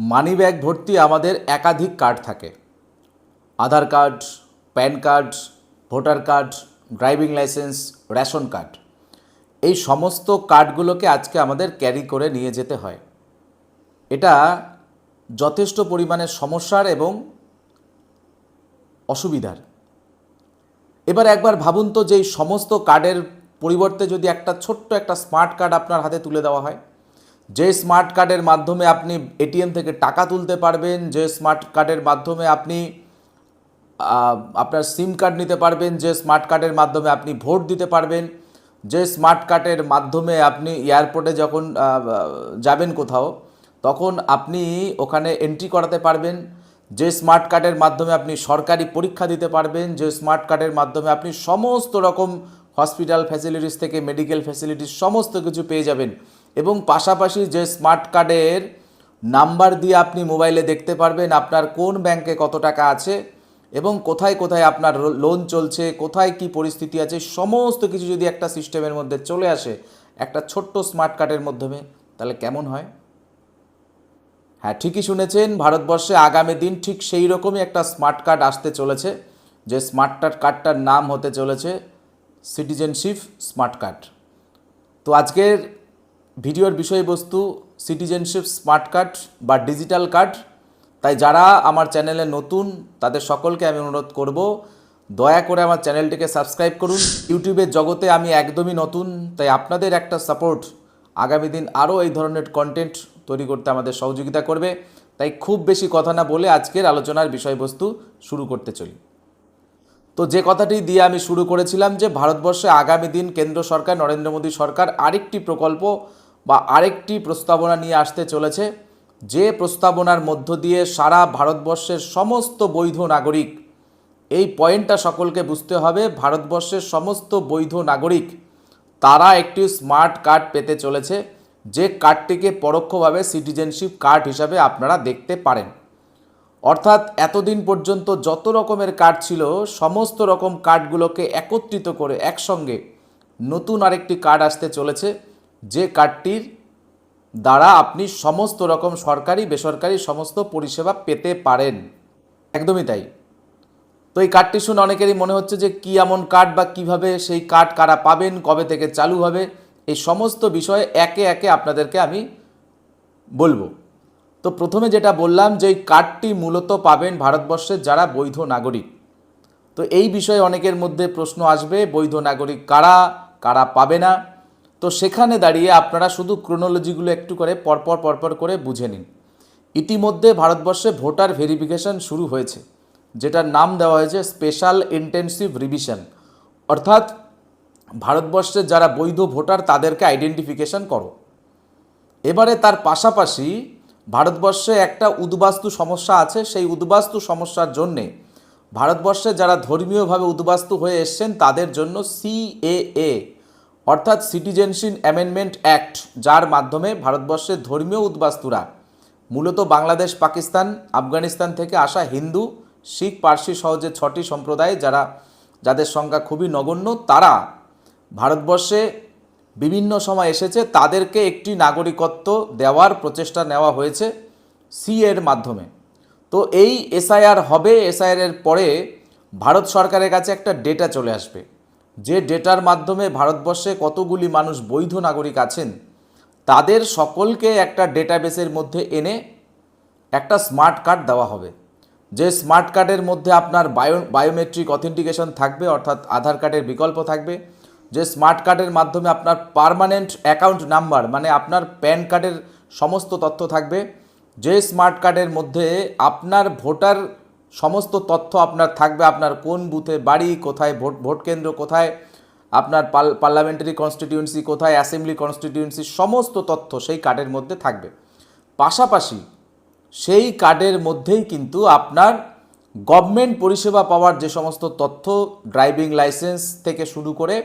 Money bag ভর্তি আমাদের একাধিক কার্ড থাকে। Aadhaar card, PAN card, voter card, driving licence, ration card. এই সমস্ত কার্ডগুলোকে আজকে আমাদের ক্যারি করে নিয়ে যেতে হয়। এটা যথেষ্ট পরিমাণে সমস্যার এবং অসুবিধার। এবার একবার ভাবুন তো যে এই সমস্ত কার্ডের পরিবর্তে যদি একটা ছোট্ট একটা স্মার্ট কার্ড আপনার হাতে তুলে দেওয়া হয়। যে স্মার্ট কার্ডের মাধ্যমে আপনি এটিএম থেকে টাকা তুলতে পারবেন, যে স্মার্ট কার্ডের মাধ্যমে আপনি আপনার সিম কার্ড নিতে পারবেন, যে স্মার্ট কার্ডের মাধ্যমে আপনি ভোট দিতে পারবেন, যে স্মার্ট কার্ডের মাধ্যমে আপনি এয়ারপোর্টে যখন যাবেন কোথাও, তখন আপনি ওখানে এন্ট্রি করাতে পারবেন, যে স্মার্ট কার্ডের মাধ্যমে আপনি সরকারি পরীক্ষা দিতে পারবেন, যে স্মার্ট কার্ডের মাধ্যমে আপনি সমস্ত রকম হসপিটাল ফ্যাসিলিটিস থেকে মেডিকেল ফ্যাসিলিটিস সমস্ত কিছু পেয়ে যাবেন। এবং পাশাপাশি যে স্মার্ট কার্ডের নাম্বার দিয়ে আপনি মোবাইলে দেখতে পারবেন আপনার কোন ব্যাংকে কত টাকা আছে এবং কোথায় কোথায় আপনার লোন চলছে, কোথায় কি পরিস্থিতি আছে, সমস্ত কিছু যদি একটা সিস্টেমের মধ্যে চলে আসে, একটা ছোট্ট স্মার্ট কার্ডের মাধ্যমে, তাহলে কেমন হয়? হ্যাঁ ঠিকই শুনেছেন, ভারতবর্ষে আগামী দিন ঠিক সেই রকমই একটা স্মার্ট কার্ড আসতে চলেছে, যে স্মার্ট কার্ডটার নাম হতে চলেছে সিটিজেনশিপ স্মার্ট কার্ড। তো আজকের ভিডিওর বিষয়বস্তু সিটিজেনশিপ স্মার্ট কার্ড বা ডিজিটাল কার্ড তাই যারা আমার চ্যানেলে নতুন, তাদের সকলকে আমি অনুরোধ করব, দয়া করে আমার চ্যানেলটিকে সাবস্ক্রাইব করুন। ইউটিউবের জগতে আমি একদমই নতুন, তাই আপনাদের একটা সাপোর্ট আগামী দিন আরও এই ধরনের কন্টেন্ট তৈরি করতে আমাদের সহযোগিতা করবে। তাই খুব বেশি কথা না বলে আজকের আলোচনার বিষয়বস্তু শুরু করতে চলি। তো যে কথাটি দিয়ে আমি শুরু করেছিলাম যে, ভারতবর্ষে আগামী দিন কেন্দ্র সরকার, নরেন্দ্র মোদী সরকার আরেকটি প্রকল্প বা আরেকটি প্রস্তাবনা নিয়ে আসতে চলেছে, যে প্রস্তাবনার মধ্য দিয়ে সারা ভারতবর্ষের সমস্ত বৈধ নাগরিক, এই পয়েন্টটা সকলকে বুঝতে হবে, ভারতবর্ষের সমস্ত বৈধ নাগরিক, তারা একটি স্মার্ট কার্ড পেতে চলেছে, যে কার্ডটিকে পরোক্ষভাবে সিটিজেনশিপ কার্ড হিসাবে আপনারা দেখতে পারেন। অর্থাৎ এতদিন পর্যন্ত যত রকমের কার্ড ছিল, সমস্ত রকম কার্ডগুলোকে একত্রিত করে একসঙ্গে নতুন আরেকটি কার্ড আসতে চলেছে যে কার্ডটির দ্বারা আপনি সমস্ত রকম সরকারি, বেসরকারি সমস্ত পরিষেবা পেতে পারেন। একদমই তাই। তো এই কার্ডটি শুনে অনেকেরই মনে হচ্ছে যে কি এমন কার্ড বা কীভাবে সেই কার্ড কারা পাবেন, কবে থেকে চালু হবে, এই সমস্ত বিষয়ে একে একে আপনাদেরকে আমি বলব। তো প্রথমে যেটা বললাম যে এই কার্ডটি মূলত পাবেন ভারতবর্ষের যারা বৈধ নাগরিক। তো এই বিষয়ে অনেকের মধ্যে প্রশ্ন আসবে, বৈধ নাগরিক কারা কারা পাবে না? তো সেখানে দাঁড়িয়ে আপনারা শুধু ক্রোনোলজিগুলো একটু করে পরপর পরপর করে বুঝে নিন। ইতিমধ্যে ভারতবর্ষে ভোটার ভেরিফিকেশন শুরু হয়েছে, যেটার নাম দেওয়া হয়েছে স্পেশাল ইন্টেনসিভ রিভিশন অর্থাৎ ভারতবর্ষের যারা বৈধ ভোটার তাদেরকে আইডেন্টিফিকেশন করো। এবারে তার পাশাপাশি ভারতবর্ষে একটা উদ্বাস্তু সমস্যা আছে, সেই উদ্বাস্তু সমস্যার জন্যে ভারতবর্ষে যারা ধর্মীয়ভাবে উদ্বাস্তু হয়ে এসছেন, তাদের জন্য সিএএ অর্থাৎ সিটিজেনশিপ অ্যামেন্ডমেন্ট অ্যাক্ট, যার মাধ্যমে ভারতবর্ষের ধর্মীয় উদ্বাস্তুরা, মূলত বাংলাদেশ, পাকিস্তান, আফগানিস্তান থেকে আসা হিন্দু, শিখ, পার্সি সহ যে ছটি সম্প্রদায় যারা, যাদের সংখ্যা খুবই নগণ্য, তারা ভারতবর্ষে বিভিন্ন সময় এসেছে, তাদেরকে একটি নাগরিকত্ব দেওয়ার প্রচেষ্টা নেওয়া হয়েছে সি এর মাধ্যমে। তো এই এসআইআর হবে এসআইআর এর পরে ভারত সরকারের কাছে একটা ডেটা চলে আসবে। যে ডেটার মাধ্যমে ভারতবর্ষে কতগুলি মানুষ বৈধ নাগরিক আছেন, তাদের সকলকে একটা ডেটাবেসের মধ্যে এনে একটা স্মার্ট কার্ড দেওয়া হবে। যে স্মার্ট কার্ডের মধ্যে আপনার বায়ো, বায়োমেট্রিক অথেন্টিকেশন থাকবে, অর্থাৎ আধার কার্ডের বিকল্প থাকবে। যে স্মার্ট কার্ডের মাধ্যমে আপনার পার্মানেন্ট অ্যাকাউন্ট নাম্বার মানে আপনার প্যান কার্ডের সমস্ত তথ্য থাকবে। যে স্মার্ট কার্ডের মধ্যে আপনার ভোটার সমস্ত তথ্য আপনার থাকবে, আপনার কোন বুথে বাড়ি, কোথায় ভোট ভোট কেন্দ্র কোথায়, আপনার পার্লামেন্টারি কনস্টিটিউয়েন্সি কোথায় অ্যাসেম্বলি কনস্টিটিউয়েন্সি সমস্ত তথ্য সেই কার্ডের মধ্যে থাকবে। পাশাপাশি সেই কার্ডের মধ্যেই কিন্তু আপনার গভর্নমেন্ট পরিষেবা পাওয়ার যে সমস্ত তথ্য ড্রাইভিং লাইসেন্স থেকে শুরু করে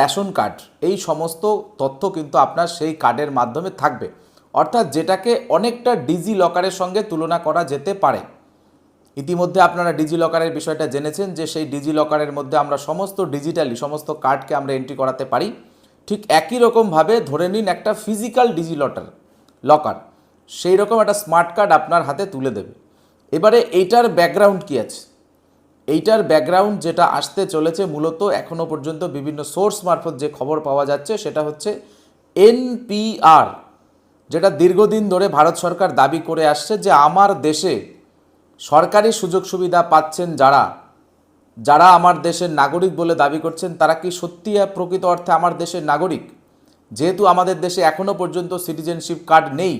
রেশন কার্ড এই সমস্ত তথ্য কিন্তু আপনার সেই কার্ডের মাধ্যমে থাকবে। অর্থাৎ যেটাকে অনেকটা ডিজি লকারের সঙ্গে তুলনা করা যেতে পারে। ইতিমধ্যে আপনারা ডিজি লকারের বিষয়টা জেনেছেন যে সেই ডিজি লকারের মধ্যে আমরা সমস্ত ডিজিটালি সমস্ত কার্ডকে আমরা এন্ট্রি করাতে পারি। ঠিক একই রকমভাবে ধরে নিন একটা ফিজিক্যাল ডিজি লটার লকার সেই রকম একটা স্মার্ট কার্ড আপনার হাতে তুলে দেবে। এবারে এইটার ব্যাকগ্রাউন্ড কী আছে? এইটার ব্যাকগ্রাউন্ড যেটা আসতে চলেছে মূলত এখনও পর্যন্ত বিভিন্ন সোর্স মারফত যে খবর পাওয়া যাচ্ছে সেটা হচ্ছে এনপিআর, যেটা দীর্ঘদিন ধরে ভারত সরকার দাবি করে আসছে যে আমার দেশে সরকারি সুযোগ সুবিধা পাচ্ছেন যারা যারা আমার দেশের নাগরিক বলে দাবি করছেন, তারা কি সত্যি প্রকৃত অর্থে আমার দেশের নাগরিক? যেহেতু আমাদের দেশে এখনও পর্যন্ত সিটিজেনশিপ কার্ড নেই,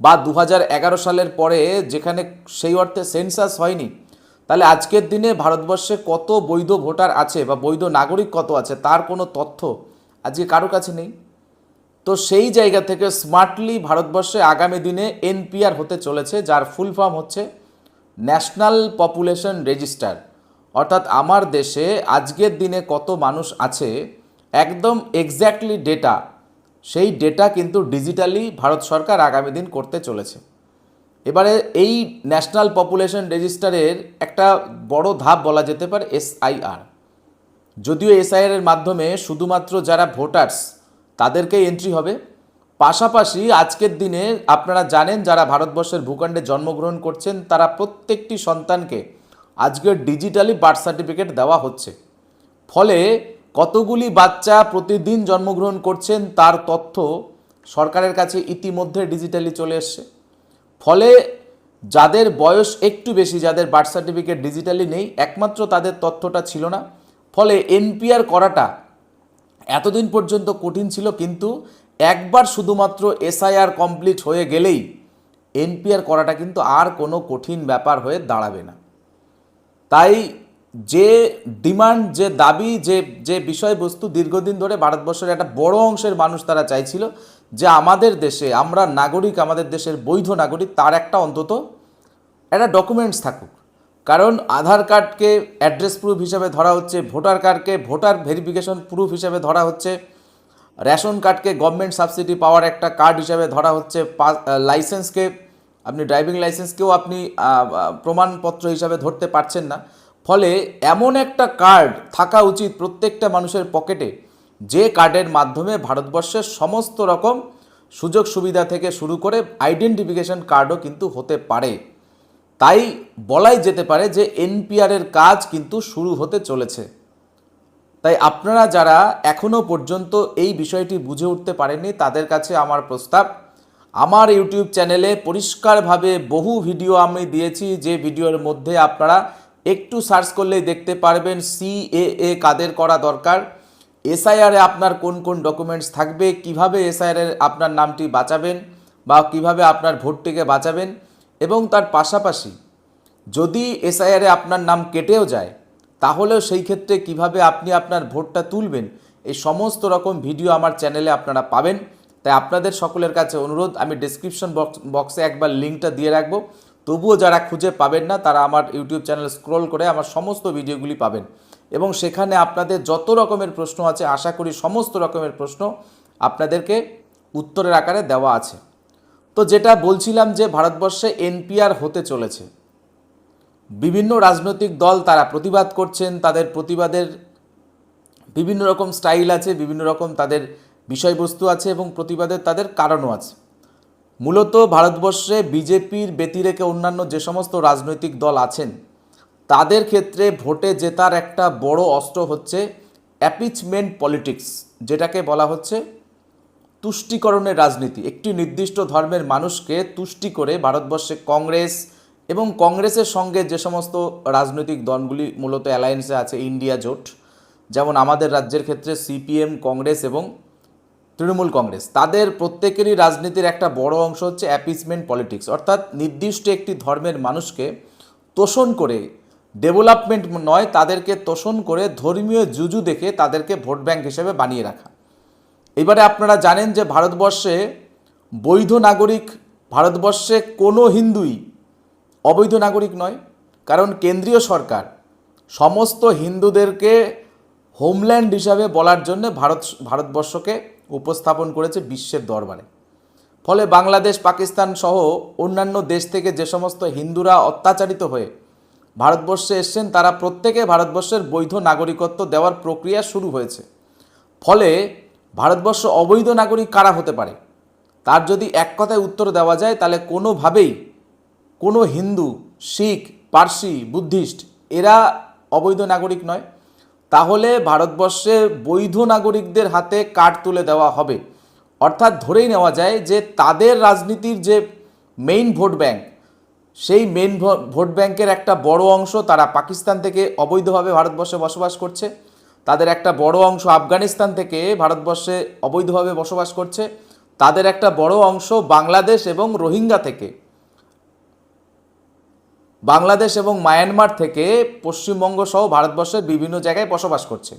বা দু হাজার এগারো সালের পরে যেখানে সেই অর্থে সেন্সাস হয়নি, তাহলে আজকের দিনে ভারতবর্ষে কত বৈধ ভোটার আছে, বা বৈধ নাগরিক কত আছে, তার কোনো তথ্য আজকে কারও কাছে নেই? তো সেই জায়গা থেকে স্মার্টলি ভারতবর্ষে আগামী দিনে এনপিআর হতে চলেছে, যার ফুল ফর্ম হচ্ছে ন্যাশনাল পপুলেশন রেজিস্টার। অর্থাৎ আমার দেশে আজকের দিনে কত মানুষ আছে, একদম এক্স্যাক্টলি ডেটা, সেই ডেটা কিন্তু ডিজিটালি ভারত সরকার আগামী দিন করতে চলেছে। এবারে এই ন্যাশনাল পপুলেশন রেজিস্টারের একটা বড় ধাপ বলা যেতে পারে এসআইআর। যদিও এসআইআর এর মাধ্যমে শুধুমাত্র যারা ভোটার্স তাদেরকে এন্ট্রি হবে। পাশাপাশি আজকের দিনে আপনারা জানেন যারা ভারতবর্ষের ভূখণ্ডে জন্মগ্রহণ করছেন, তারা প্রত্যেকটি সন্তানকে আজকের ডিজিটালি বার্থ সার্টিফিকেট দেওয়া হচ্ছে। ফলে কতগুলি বাচ্চা প্রতিদিন জন্মগ্রহণ করছেন, তার তথ্য সরকারের কাছে ইতিমধ্যে ডিজিটালি চলে এসছে। ফলে যাদের বয়স একটু বেশি, যাদের বার্থ সার্টিফিকেট ডিজিটালি নেই, একমাত্র তাদের তথ্যটা ছিল না। ফলে এনপিআর করাটা এতদিন পর্যন্ত কঠিন ছিল, কিন্তু একবার শুধুমাত্র এসআইআর কমপ্লিট হয়ে গেলেই এনপিআর করাটা কিন্তু আর কোনো কঠিন ব্যাপার হয়ে দাঁড়াবে না। তাই যে ডিমান্ড, যে দাবি, যে যে বিষয়বস্তু দীর্ঘদিন ধরে ভারতবর্ষের একটা বড় অংশের মানুষ তারা চাইছিল যে আমাদের দেশে, আমরা নাগরিক, আমাদের দেশের বৈধ নাগরিক, তার একটা অন্তত একটা ডকুমেন্টস থাকুক। কারণ আধার কার্ডকে অ্যাড্রেস প্রুফ হিসাবে ধরা হচ্ছে ভোটার কার্ডকে ভোটার ভেরিফিকেশন প্রুফ হিসাবে ধরা হচ্ছে রেশন কার্ডকে গভর্নমেন্ট সাবসিডি পাওয়ার একটা কার্ড হিসাবে ধরা হচ্ছে লাইসেন্সকে আপনি ড্রাইভিং লাইসেন্সকেও আপনি প্রমাণপত্র হিসাবে ধরতে পারছেন না। ফলে এমন একটা কার্ড থাকা উচিত প্রত্যেকটা মানুষের পকেটে যে কার্ডের মাধ্যমে ভারতবর্ষের সমস্ত রকম সুযোগ সুবিধা থেকে শুরু করে আইডেন্টিফিকেশন কার্ডও কিন্তু হতে পারে। তাই বলাই যেতে পারে যে এনপিআরের কাজ কিন্তু শুরু হতে চলেছে। তাই আপনারা যারা এখনও পর্যন্ত এই বিষয়টি বুঝে উঠতে পারেননি, তাদের কাছে আমার প্রস্তাব। আমার ইউটিউব চ্যানেলে পরিষ্কারভাবে বহু ভিডিও আমি দিয়েছি, যে ভিডিওর মধ্যে আপনারা একটু সার্চ করলেই দেখতে পারবেন সিএএ কাদের করা দরকার, এসআইআরে আপনার কোন কোন ডকুমেন্টস থাকবে, কীভাবে এসআইআর আপনার নামটি বাঁচাবেন বা কীভাবে আপনার ভোটটিকে বাঁচাবেন এবং তার পাশাপাশি যদি এসআইআরে আপনার নাম কেটেও যায় তাহলেও সেই ক্ষেত্রে কীভাবে আপনি আপনার ভোটটা তুলবেন, এই সমস্ত রকম ভিডিও আমার চ্যানেলে আপনারা পাবেন। তাই আপনাদের সকলের কাছে অনুরোধ, আমি ডিসক্রিপশন বক্স বক্সে একবার লিঙ্কটা দিয়ে রাখব। তবুও যারা খুঁজে পাবেন না, তারা আমার ইউটিউব চ্যানেল স্ক্রল করে আমার সমস্ত ভিডিওগুলি পাবেন। এবং সেখানে আপনাদের যত রকমের প্রশ্ন আছে, আশা করি সমস্ত রকমের প্রশ্ন আপনাদেরকে উত্তরের আকারে দেওয়া আছে। তো যেটা বলছিলাম যে, ভারতবর্ষে এনপিআর হতে চলেছে। বিভিন্ন রাজনৈতিক দল তারা প্রতিবাদ করছেন, তাদের প্রতিবাদের বিভিন্ন রকম স্টাইল আছে, বিভিন্ন রকম তাদের বিষয়বস্তু আছে এবং প্রতিবাদের তাদের কারণও আছে। মূলত ভারতবর্ষে বিজেপির ব্যতিরেকে অন্যান্য যে সমস্ত রাজনৈতিক দল আছেন, তাদের ক্ষেত্রে ভোটে জেতার একটা বড় অস্ত্র হচ্ছে অ্যাপিচমেন্ট পলিটিক্স যেটাকে বলা হচ্ছে তুষ্টিকরণের রাজনীতি। একটি নির্দিষ্ট ধর্মের মানুষকে তুষ্টি করে ভারতবর্ষে কংগ্রেস এবং কংগ্রেসের সঙ্গে যে সমস্ত রাজনৈতিক দলগুলি মূলত অ্যালায়েন্সে আছে, ইন্ডিয়া জোট, যেমন আমাদের রাজ্যের ক্ষেত্রে সিপিএম, কংগ্রেস এবং তৃণমূল কংগ্রেস, তাদের প্রত্যেকেরই রাজনীতির একটা বড় অংশ হচ্ছে অ্যাপিসমেন্ট পলিটিক্স অর্থাৎ নির্দিষ্ট একটি ধর্মের মানুষকে তোষণ করে ডেভেলপমেন্ট নয়, তাদেরকে তোষণ করে ধর্মীয় জুজু দেখে তাদেরকে ভোট ব্যাংক হিসেবে বানিয়ে রাখা। এবারে আপনারা জানেন যে ভারতবর্ষে বৈধ নাগরিক, ভারতবর্ষে কোনো হিন্দুই অবৈধ নাগরিক নয়, কারণ কেন্দ্রীয় সরকার সমস্ত হিন্দুদেরকে হোমল্যান্ড হিসাবে বলার জন্য ভারত, ভারতবর্ষকে উপস্থাপন করেছে বিশ্বের দরবারে। ফলে বাংলাদেশ, পাকিস্তান সহ অন্যান্য দেশ থেকে যে সমস্ত হিন্দুরা অত্যাচারিত হয়ে ভারতবর্ষে এসছেন, তারা প্রত্যেকে ভারতবর্ষের বৈধ নাগরিকত্ব দেওয়ার প্রক্রিয়া শুরু হয়েছে। ফলে ভারতবর্ষ অবৈধ নাগরিক কারা হতে পারে? তার যদি এক কথায় উত্তর দেওয়া যায়, তাহলে কোনোভাবেই কোনো হিন্দু, শিখ, পার্সি, বুদ্ধিস্ট, এরা অবৈধ নাগরিক নয়। তাহলে ভারতবর্ষে বৈধ নাগরিকদের হাতে কার্ড তুলে দেওয়া হবে। অর্থাৎ ধরেই নেওয়া যায় যে তাদের রাজনীতির যে মেইন ভোট ব্যাংক সেই মেন ভোট ব্যাংকের একটা বড় অংশ তারা পাকিস্তান থেকে অবৈধভাবে ভারতবর্ষে বসবাস করছে। তাদের একটা বড় অংশ আফগানিস্তান থেকে ভারতবর্ষে অবৈধভাবে বসবাস করছে। তাদের একটা বড় অংশ বাংলাদেশ এবং রোহিঙ্গা থেকে। বাংলাদেশ এবং মায়ানমার থেকে পশ্চিমবঙ্গ সহ ভারতবর্ষের বিভিন্ন জায়গায় বসবাস করছে।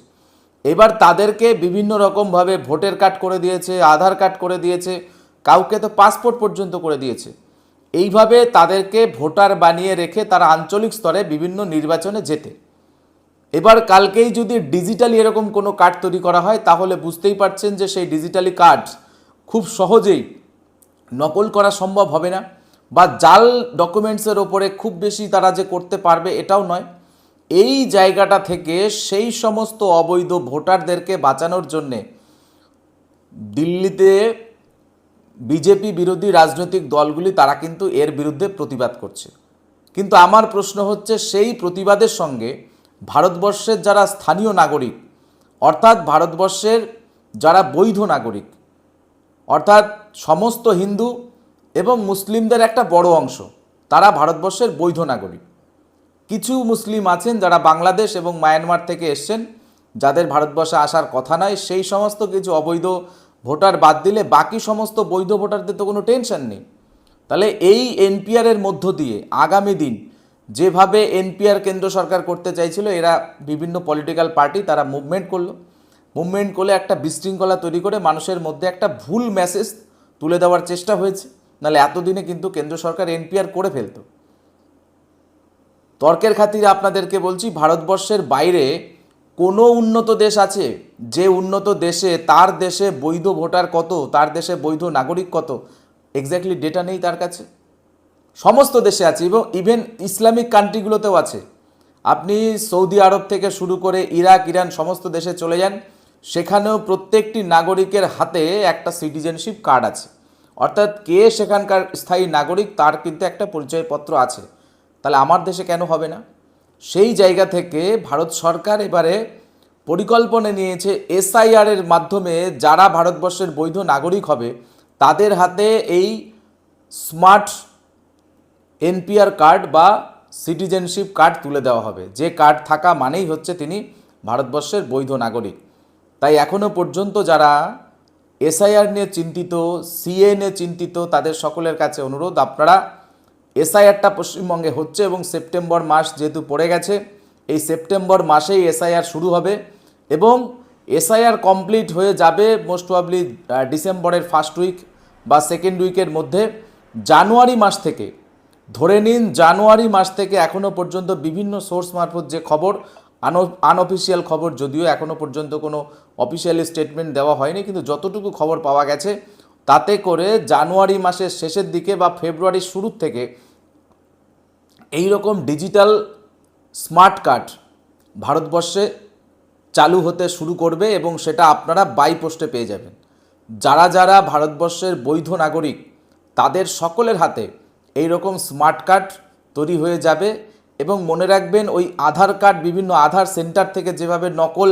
এবার তাদেরকে বিভিন্ন রকমভাবে ভোটের কার্ড করে দিয়েছে, আধার কার্ড করে দিয়েছে, কাউকে তো পাসপোর্ট পর্যন্ত করে দিয়েছে। এইভাবে তাদেরকে ভোটার বানিয়ে রেখে তারা আঞ্চলিক স্তরে বিভিন্ন নির্বাচনে যেতে এবার কালকেই যদি ডিজিটালি এরকম কোনো কার্ড তৈরি করা হয়, তাহলে বুঝতেই পারছেন যে সেই ডিজিটালি কার্ড খুব সহজেই নকল করা সম্ভব হবে না। বা জাল ডকুমেন্টসের ওপরে খুব বেশি তারা যে করতে পারবে এটাও নয়। এই জায়গাটা থেকে সেই সমস্ত অবৈধ ভোটারদেরকে বাঁচানোর জন্যে দিল্লিতে বিজেপি বিরোধী রাজনৈতিক দলগুলি তারা কিন্তু এর বিরুদ্ধে প্রতিবাদ করছে। কিন্তু আমার প্রশ্ন হচ্ছে, সেই প্রতিবাদের সঙ্গে ভারতবর্ষের যারা স্থানীয় নাগরিক, অর্থাৎ ভারতবর্ষের যারা বৈধ নাগরিক, অর্থাৎ সমস্ত হিন্দু এবং মুসলিমদের একটা বড় অংশ। তারা ভারতবর্ষের বৈধ নাগরিক। কিছু মুসলিম আছেন যারা বাংলাদেশ এবং মায়ানমার থেকে এসছেন, যাদের ভারতবর্ষে আসার কথা নয়। সেই সমস্ত কিছু অবৈধ ভোটার বাদ দিলে বাকি সমস্ত বৈধ ভোটারদের তো কোনো টেনশন নেই। তাহলে এই এনপিআরের মধ্য দিয়ে আগামী দিন যেভাবে এনপিআর কেন্দ্র সরকার করতে চাইছিল, এরা বিভিন্ন পলিটিক্যাল পার্টি তারা মুভমেন্ট করল। মুভমেন্ট করলে একটা বিশৃঙ্খলা তৈরি করে মানুষের মধ্যে একটা ভুল মেসেজ তুলে দেওয়ার চেষ্টা হয়েছে। নাহলে এতদিনে কিন্তু কেন্দ্র সরকার এনপিআর করে ফেলতো। তর্কের খাতিরে আপনাদেরকে বলছি, ভারতবর্ষের বাইরে কোনো উন্নত দেশ আছে, যে উন্নত দেশে তার দেশে বৈধ ভোটার কত, তার দেশে বৈধ নাগরিক কত এক্স্যাক্টলি ডেটা নেই তার কাছে। সমস্ত দেশে আছে, এবং ইভেন ইসলামিক কান্ট্রিগুলোতেও আছে। আপনি সৌদি আরব থেকে শুরু করে ইরাক, ইরান সমস্ত দেশে চলে যান, সেখানেও প্রত্যেকটি নাগরিকের হাতে একটা সিটিজেনশিপ কার্ড আছে। অর্থাৎ কে সেখানকার স্থায়ী নাগরিক, তার কিন্তু একটা পরিচয়পত্র আছে। তাহলে আমার দেশে কেন হবে না? সেই জায়গা থেকে ভারত সরকার এবারে পরিকল্পনা নিয়েছে এসআইআর এর মাধ্যমে যারা ভারতবর্ষের বৈধ নাগরিক হবে, তাদের হাতে এই স্মার্ট এনপিআর কার্ড বা সিটিজেনশিপ কার্ড তুলে দেওয়া হবে। যে কার্ড থাকা মানেই হচ্ছে তিনি ভারতবর্ষের বৈধ নাগরিক। তাই এখনও পর্যন্ত যারা এসআইআর নিয়ে চিন্তিত, সিএ নিয়ে চিন্তিত তাদের সকলের কাছে অনুরোধ। আপনারা এসআইআরটা পশ্চিমবঙ্গে হচ্ছে এবং সেপ্টেম্বর মাস যেহেতু পড়ে গেছে, এই সেপ্টেম্বর মাসেই এসআইআর শুরু হবে এবং এসআইআর কমপ্লিট হয়ে যাবে মোস্ট প্রবাবলি ডিসেম্বরের ফার্স্ট উইক বা সেকেন্ড উইকের মধ্যে জানুয়ারি মাস থেকে। ধরে নিন, জানুয়ারি মাস থেকে এখনও পর্যন্ত বিভিন্ন সোর্স মারফত যে খবর আন আনঅফিসিয়াল খবর যদিও এখনও পর্যন্ত কোনো অফিসিয়ালি স্টেটমেন্ট দেওয়া হয়নি, কিন্তু যতটুকু খবর পাওয়া গেছে, তাতে করে জানুয়ারি মাসের শেষের দিকে বা ফেব্রুয়ারির শুরুর থেকে এই রকম ডিজিটাল স্মার্ট কার্ড ভারতবর্ষে চালু হতে শুরু করবে এবং সেটা আপনারা বাই পোস্টে পেয়ে যাবেন। যারা যারা ভারতবর্ষের বৈধ নাগরিক, তাদের সকলের হাতে এই রকম স্মার্ট কার্ড তৈরি হয়ে যাবে। এবং মনে রাখবেন ওই আধার কার্ড, বিভিন্ন আধার সেন্টার থেকে যেভাবে নকল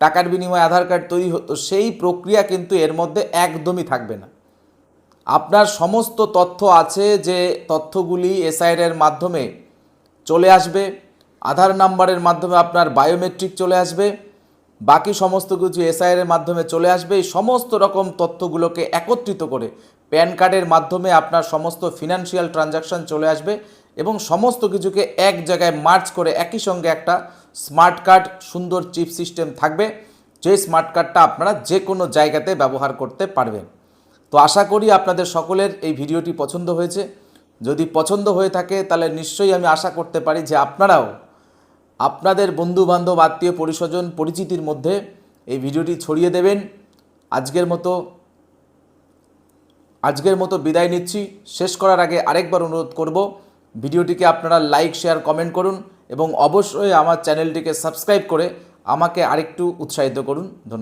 টাকার বিনিময়ে আধার কার্ড তৈরি হতো, সেই প্রক্রিয়া কিন্তু এর মধ্যে একদমই থাকবে না। আপনার সমস্ত তথ্য আছে যে তথ্যগুলি এসআইআর এর মাধ্যমে চলে আসবে, আধার নাম্বারের মাধ্যমে আপনার বায়োমেট্রিক চলে আসবে, বাকি সমস্ত কিছু এসআইআর এর মাধ্যমে চলে আসবে। এই সমস্ত রকম তথ্যগুলোকে একত্রিত করে প্যান কার্ডের মাধ্যমে আপনার সমস্ত ফিনান্সিয়াল ট্রানজাকশন চলে আসবে। এবং সমস্ত কিছুকে এক জায়গায় মার্চ করে একই সঙ্গে একটা স্মার্ট কার্ড, সুন্দর চিপ সিস্টেম থাকবে। যে স্মার্ট কার্ডটা আপনারা যে কোনো জায়গাতে ব্যবহার করতে পারবেন। তো আশা করি আপনাদের সকলের এই ভিডিওটি পছন্দ হয়েছে। যদি পছন্দ হয়ে থাকে, তাহলে নিশ্চয়ই আমি আশা করতে পারি যে আপনারাও আপনাদের বন্ধু বান্ধব আত্মীয়, পরিস্বজন, পরিচিতির মধ্যে এই ভিডিওটি ছড়িয়ে দেবেন। আজকের মতো আজকের মতো বিদায় নিচ্ছি। শেষ করার আগে আরেকবার অনুরোধ করব ভিডিওটিকে আপনারা লাইক শেয়ার কমেন্ট করুন এবং অবশ্যই আমার চ্যানেলটিকে সাবস্ক্রাইব করে আমাকে আরেকটু উৎসাহিত করুন। ধন্যবাদ।